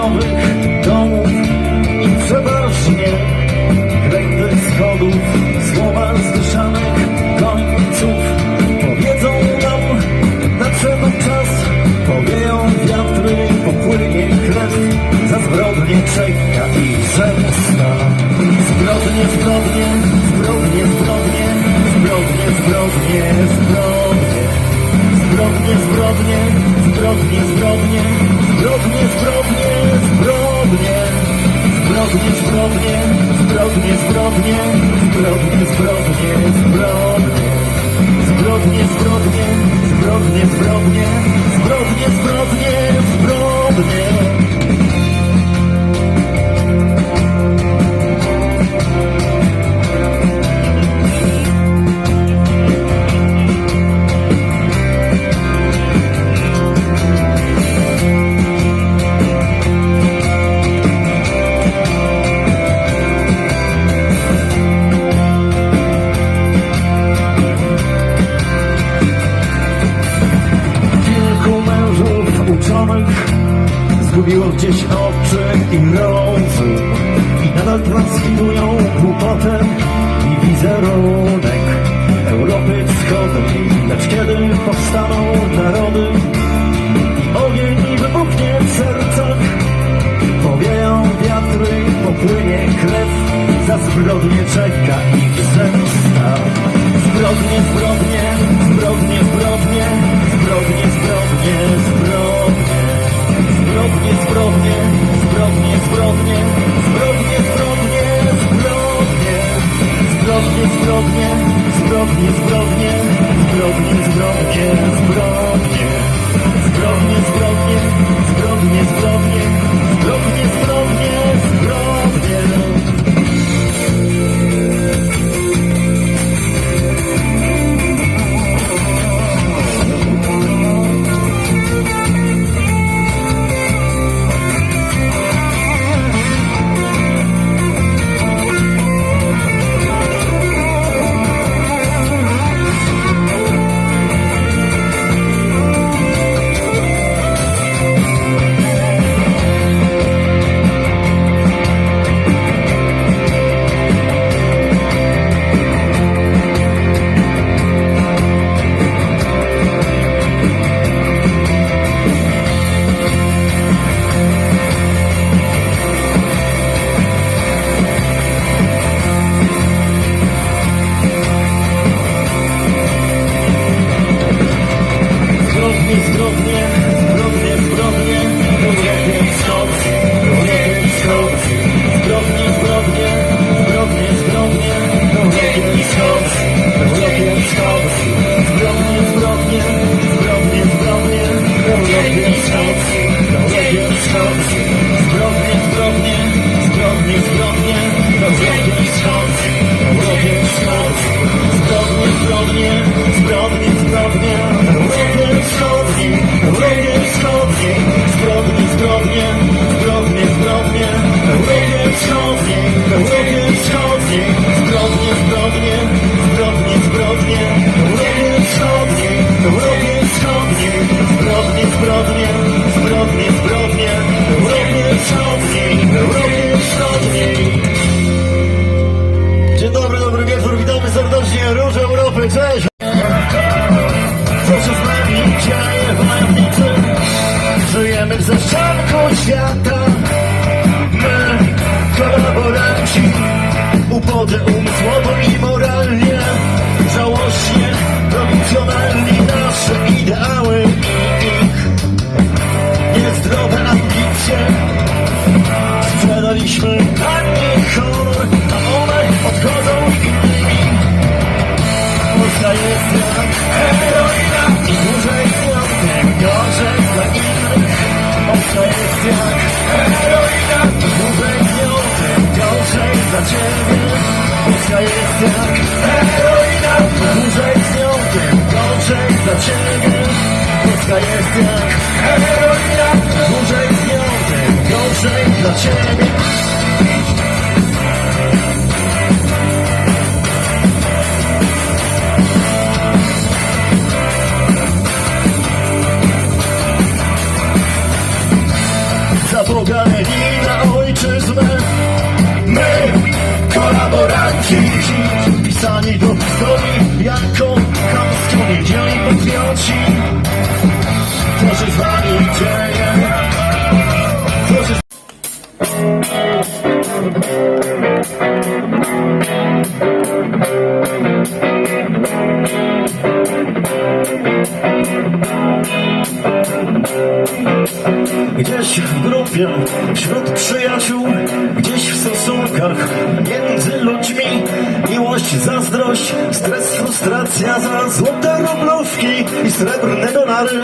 nowych domów i przeważnie klęty schodów, słowa zdyszanych końców powiedzą nam, nadszedł czas, powieją wiatry, popłynie krew za zbrodnie czeka i zemsta. Zbrodnie, zbrodnie, zbrodnie, zbrodnie, zbrodnie, zbrodnie, zbrodnie, zbrodnie, zbrodnie, zbrodnie, zbrodnie. Zbrodnie, zbrodnie, zbrodnie, zbrodnie, zbrodnie, zbrodnie, zbrodnie, zbrodnie, zbrodnie, zbrodnie, zbrodnie, zbrodnie, zbrodnie, zbrodnie. płynie krew, za zbrodnie czeka i wstęp. wybrzeża Co się z nami dzieje w wojownicy Żyjemy w zaszczepku świata. My, kolaboranci Ubodzy Sure. gdzieś w grupie, wśród przyjaciół, gdzieś w stosunkach między ludźmi. Miłość, zazdrość, stres, frustracja za złote rublówki i srebrne dolary.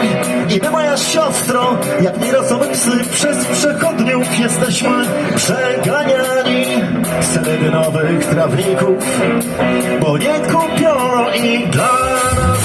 I my, moja siostro, jak nierosowe psy przez przechodniów jesteśmy przeganiani z nowych trawników, bo nie kupiono ich dla nas.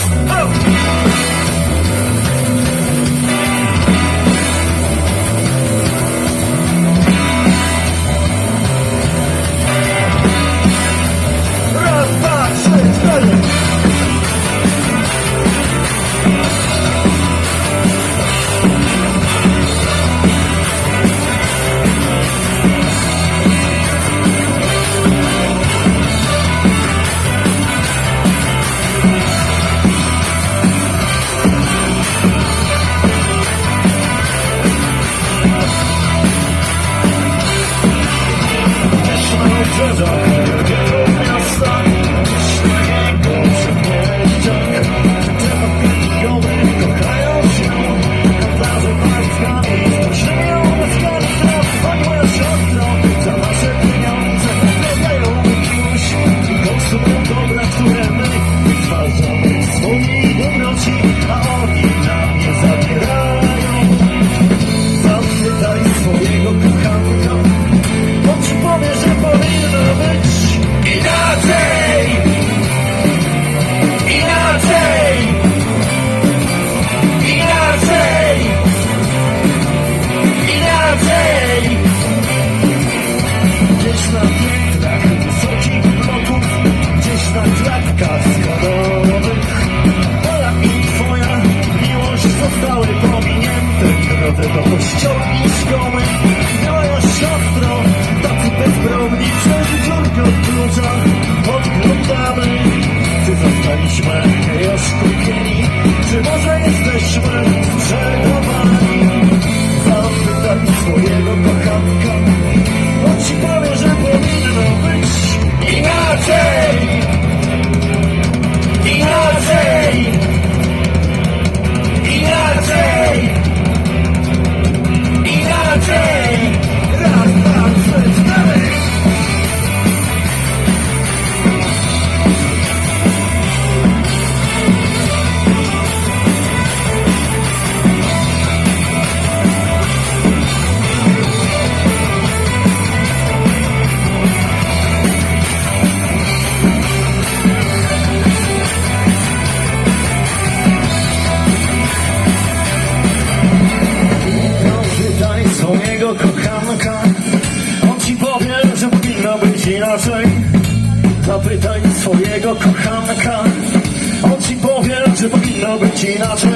China's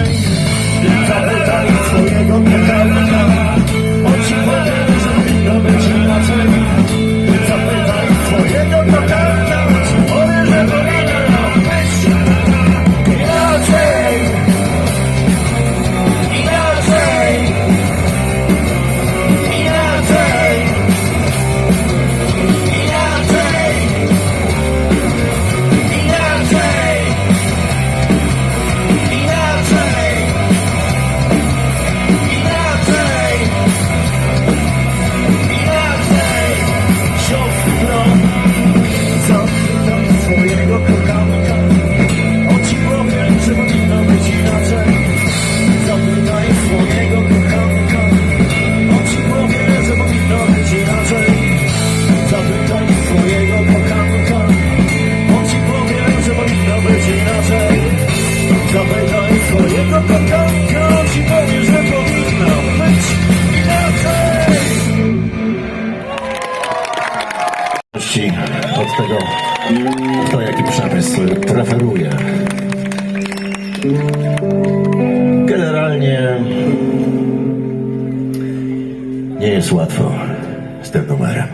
z tym numerem.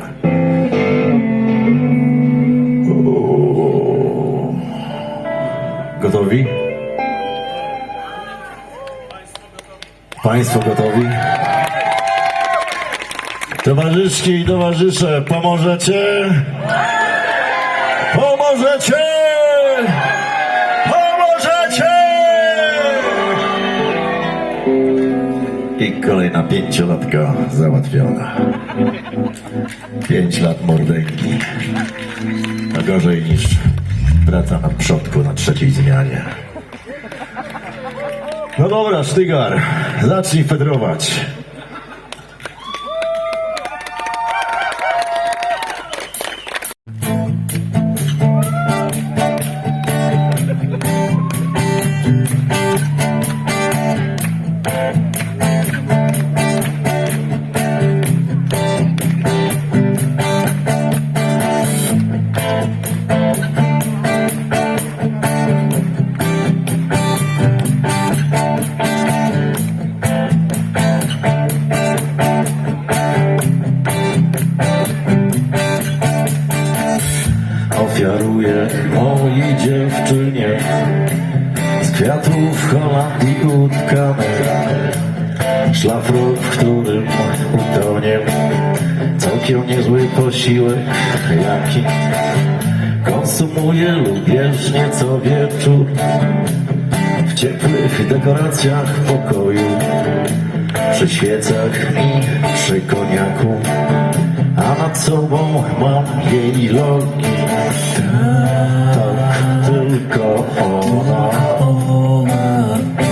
Gotowi? Państwo gotowi? Towarzyszki i towarzysze, pomożecie? Pomożecie! Pomożecie! I kolejna pięciolatka załatwiona. Pięć lat mordęgi. A gorzej niż praca na przodku na trzeciej zmianie. No dobra, Sztygar, zacznij fedrować. Posiłek, jaki konsumuję lubieżnie co wieczór. W ciepłych dekoracjach pokoju. Przy świecach i przy koniaku. A nad sobą mam jej logi. Tak tylko ona.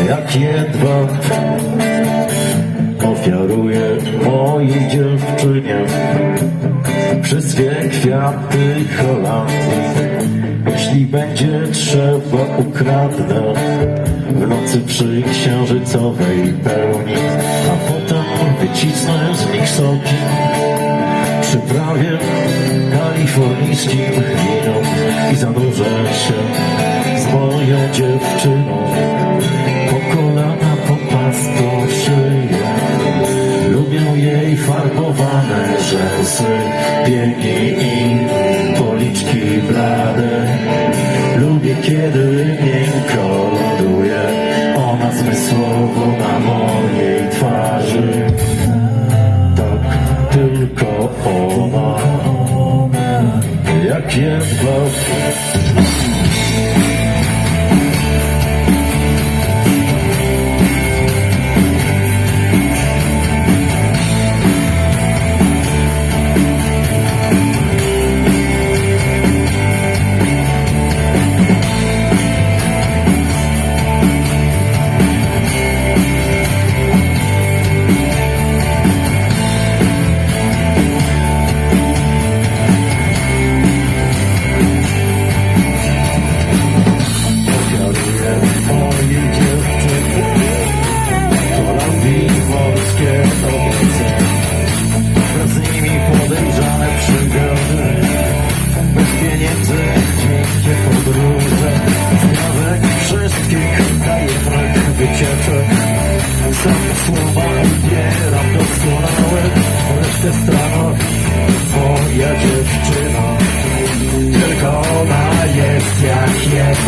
Jak jedwab ofiaruję mojej dziewczynie wszystkie kwiaty Holandii jeśli będzie trzeba ukradnę. W nocy przy księżycowej pełni. A potem wycisnę z nich soki. Przyprawię kalifornijskim winem i zanurzę się z moją dziewczyną kiedy miękko ląduje ona zmysłowo na mojej twarzy tak tylko ona jak jedwab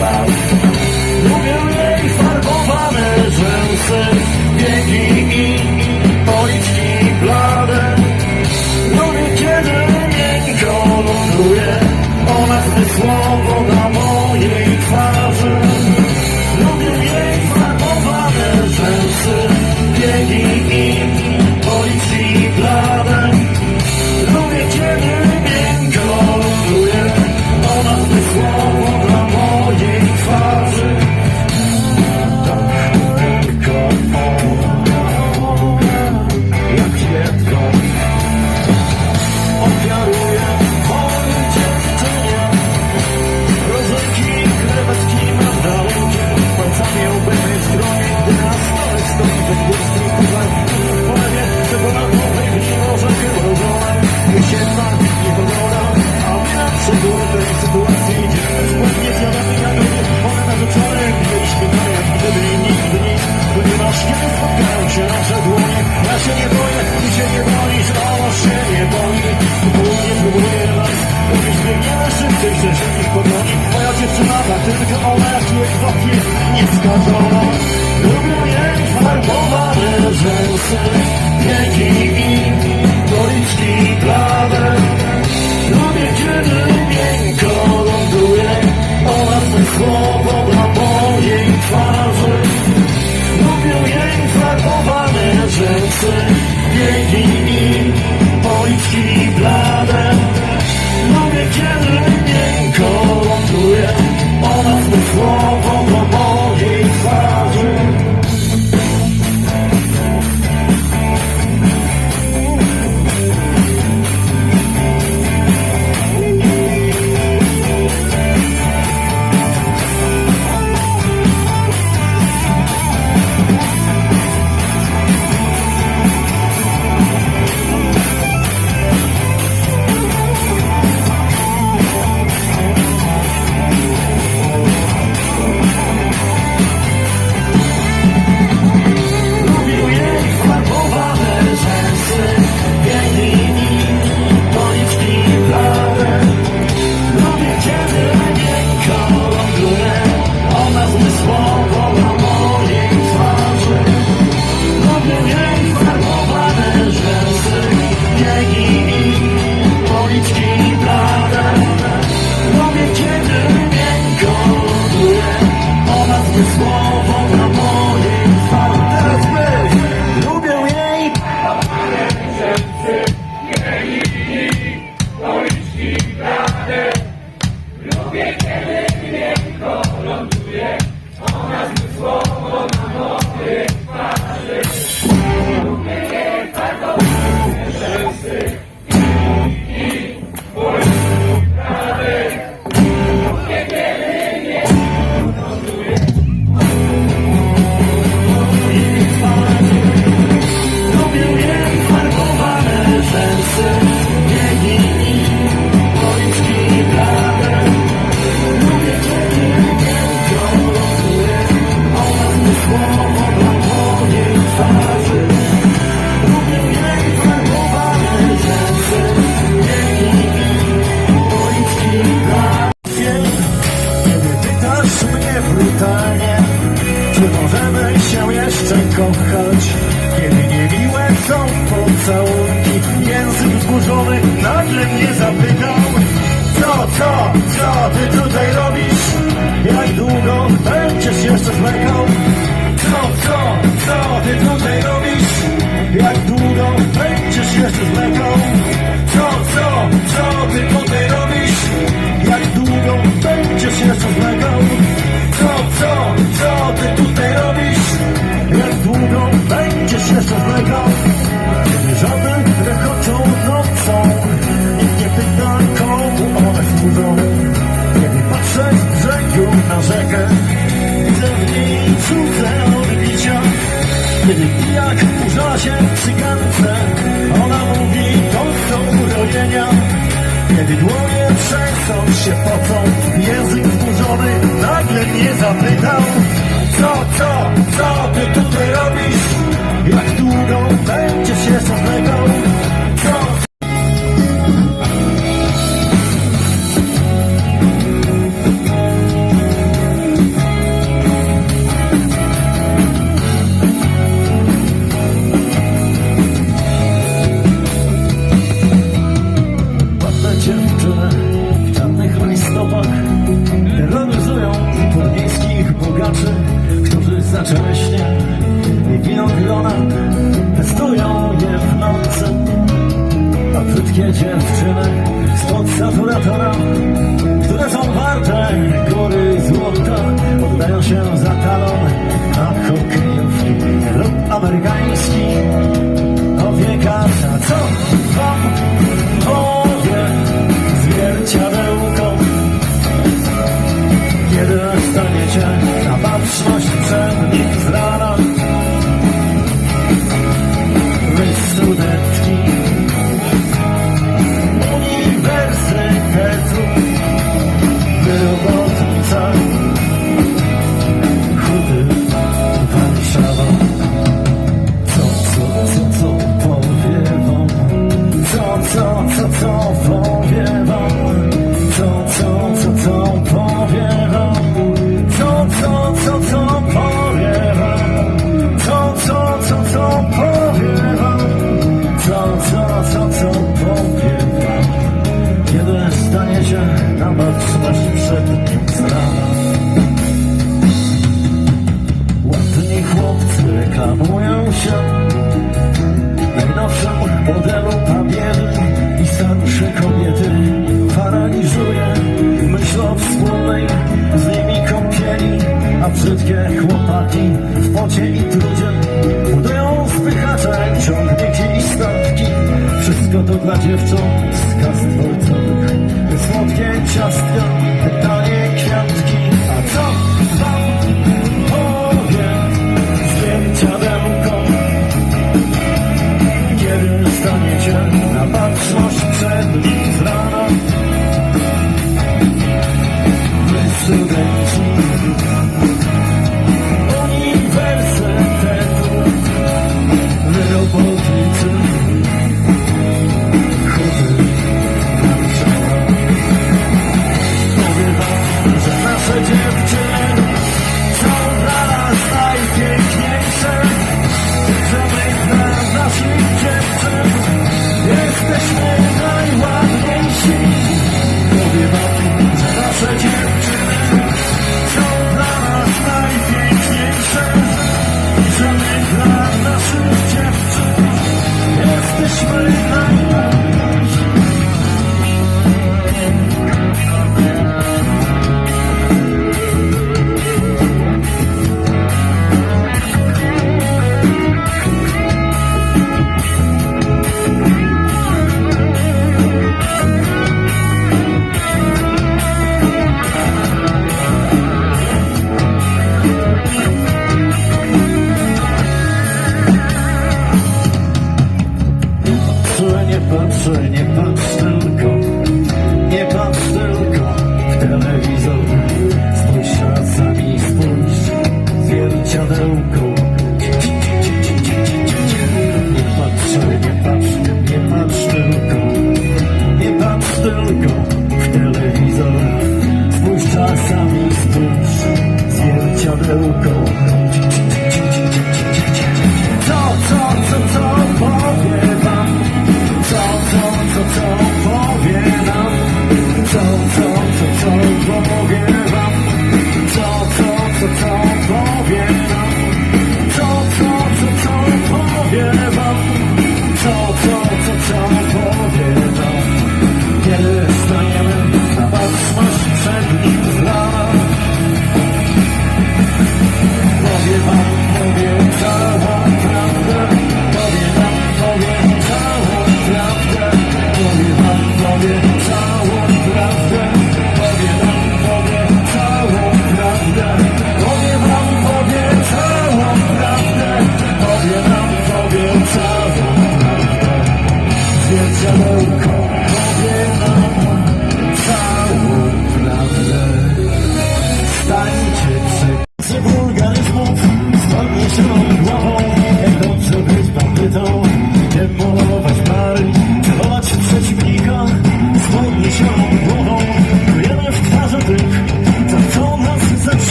Wow. zapytał Co, co, co ty tutaj robisz? Jak długo będziesz jeszcze zmagał? Co, co, co ty tutaj robisz? Jak długo będziesz jeszcze zmagał? Co, co, co ty tutaj robisz? Jak długo będziesz jeszcze zmagał? Co, co, co ty tutaj robisz? Jak długo będziesz jeszcze zmagał? Kiedy pijak wkurza się cygance Ona mówi to są urojenia Kiedy dłonie trzęsą się pocą Język wkurzony nagle mnie zapytał? brzydkie dziewczyny Spod saturatora, które są warte góry złota Oddają się za talon na hokejówki lub amerykański opiekata Co? Once it's over